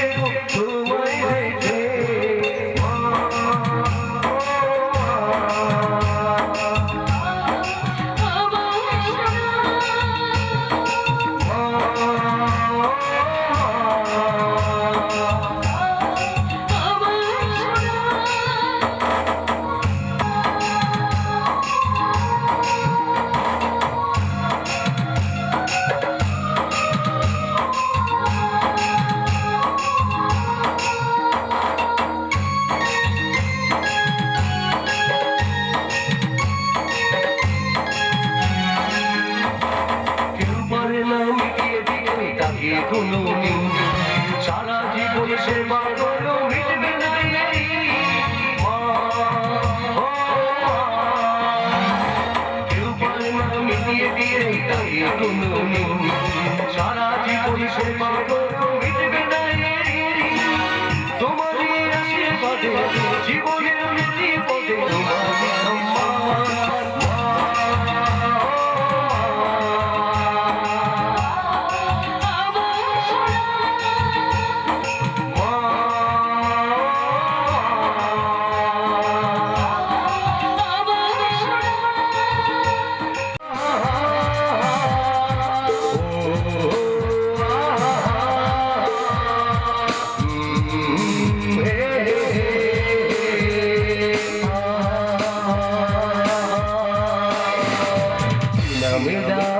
Thank. কোনো সারা জীবন সেবা করো, মিটবে না। কেউ পারে না মিটিয়ে দিয়ে তাকে কোনো সারা জীবন সেবা করো।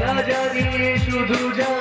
না জানিয়ে শুধু যা